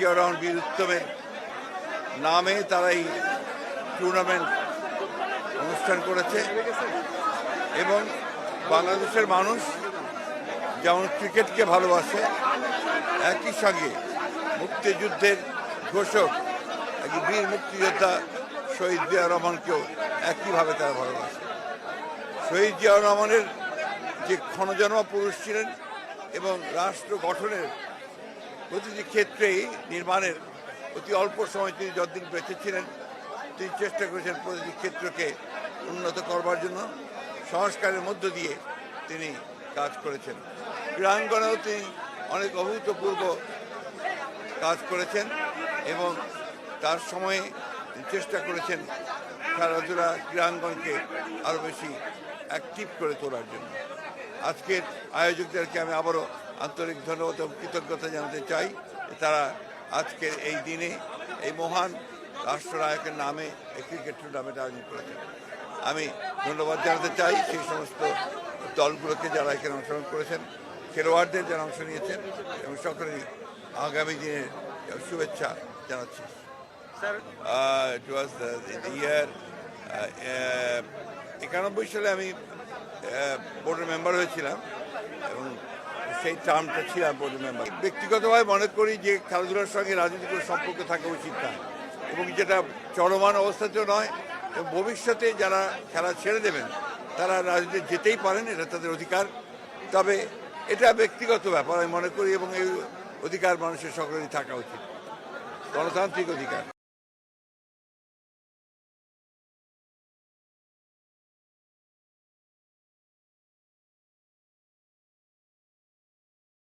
জিয়া রহমান উত্তমের নামে তারা এই টুর্নামেন্ট অনুষ্ঠান করেছে। এবং বাংলাদেশের মানুষ যেমন ক্রিকেটকে ভালোবাসে, একই সঙ্গে মুক্তিযুদ্ধের ঘোষক এক বীর মুক্তিযোদ্ধা শহীদ জিয়া রহমানকেও একইভাবে তারা ভালোবাসে। শহীদ জিয়া রহমানের যে ক্ষণজন্মা পুরুষ ছিলেন এবং রাষ্ট্র গঠনের প্রতিটি ক্ষেত্রেই নির্মাণের অতি অল্প সময় তিনি যতদিন বেঁচে ছিলেন, তিনি চেষ্টা করেছেন প্রতিটি ক্ষেত্রকে উন্নত করবার জন্য। সংস্কারের মধ্য দিয়ে তিনি কাজ করেছেন। ক্রীড়াঙ্গনেও তিনি অনেক অভূতপূর্ব কাজ করেছেন এবং তার সময়ে চেষ্টা করেছেন খেলাধুলা ক্রীড়াঙ্গনকে আরও বেশি অ্যাক্টিভ করে তোলার জন্য। আজকের আয়োজকদেরকে আমি আবারও আন্তরিক ধন্যবাদ এবং কৃতজ্ঞতা জানাতে চাই তারা আজকের এই দিনে এই মহান রাষ্ট্রনায়কের নামে এই ক্রিকেট টুর্নামেন্ট আয়োজন করেছেন। আমি ধন্যবাদ জানাতে চাই সেই সমস্ত দলগুলোকে যারা এখানে অংশগ্রহণ করেছেন খেলোয়াড়দের যারা অংশ নিয়েছেন এবং সকলেরই আগামী দিনের শুভেচ্ছা জানাচ্ছি। ইট ওয়াজ ইয়ার একানব্বই সালে আমি বোর্ডের মেম্বার হয়েছিলাম এবং সেই টার্মটা ছিলাম বোর্ডের মেম্বার ব্যক্তিগতভাবে মনে করি যে খেলাধুলার সঙ্গে রাজনীতির সম্পর্ক থাকা উচিত না। এবং যেটা চলমান অবস্থাতেও নয় ভবিষ্যতে যারা খেলা ছেড়ে দেবেন, তারা রাজনীতি যেতেই পারেন, এটা তাদের অধিকার। তবে এটা ব্যক্তিগত ব্যাপার, আমি মনে করি, এবং এই অধিকার মানুষের সকলেরই থাকা উচিত। গণতান্ত্রিক অধিকার।